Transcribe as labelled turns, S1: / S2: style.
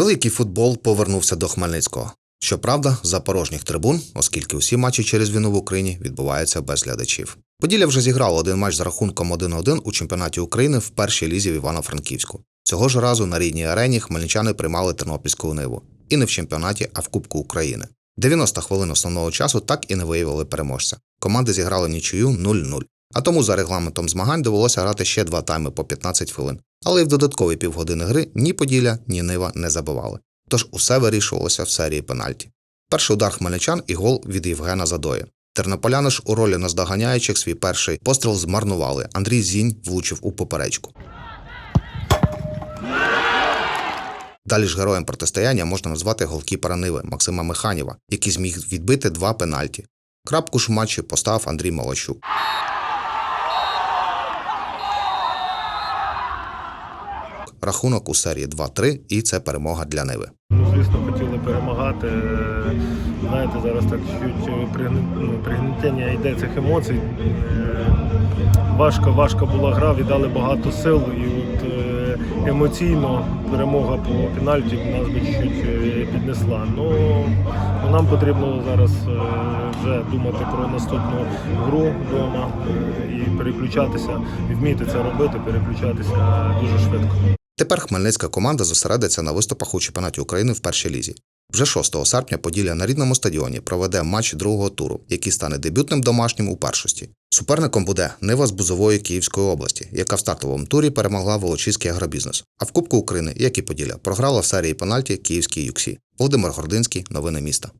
S1: Великий футбол повернувся до Хмельницького. Щоправда, за порожніх трибун, оскільки усі матчі через війну в Україні відбуваються без глядачів. Поділля вже зіграло один матч з рахунком 1-1 у чемпіонаті України в першій лізі в Івано-Франківську. Цього ж разу на рідній арені хмельничани приймали Тернопільську ниву. І не в чемпіонаті, а в Кубку України. 90 хвилин основного часу так і не виявили переможця. Команди зіграли нічию 0-0. А тому за регламентом змагань довелося грати ще два тайми по 15 хвилин. Але й в додаткові півгодини гри ні Поділля, ні Нива не забивали. Тож усе вирішувалося в серії пенальті. Перший удар хмельничан і гол від Євгена Задоя. Тернополяни ж у ролі наздоганяючих свій перший постріл змарнували. Андрій Зінь влучив у поперечку. Далі ж героєм протистояння можна назвати голкіпера Ниви Максима Механіва, який зміг відбити два пенальті. Крапку ж в матчі поставив Андрій Молощук. Рахунок у серії 2-3, і це перемога для Ниви.
S2: Ну, звісно, хотіли перемагати. Знаєте, зараз так чуть пригни- ну, пригнетення йде цих емоцій. Е, Важко, важко була гра, віддали багато сил, і от е, емоційно перемога по пенальті нас би чуть е, піднесла. Ну, ну, нам потрібно зараз вже думати про наступну гру вдома і переключатися, вміти це робити, переключатися дуже швидко.
S1: Тепер хмельницька команда зосередиться на виступах у чемпіонаті України в першій лізі. Вже 6 серпня Поділля на рідному стадіоні проведе матч другого туру, який стане дебютним домашнім у першості. Суперником буде Нива з Бузової Київської області, яка в стартовому турі перемогла Волочиський агробізнес. А в Кубку України, як і Поділля, програла в серії пенальті Київській Юксі. Володимир Гординський, новини міста.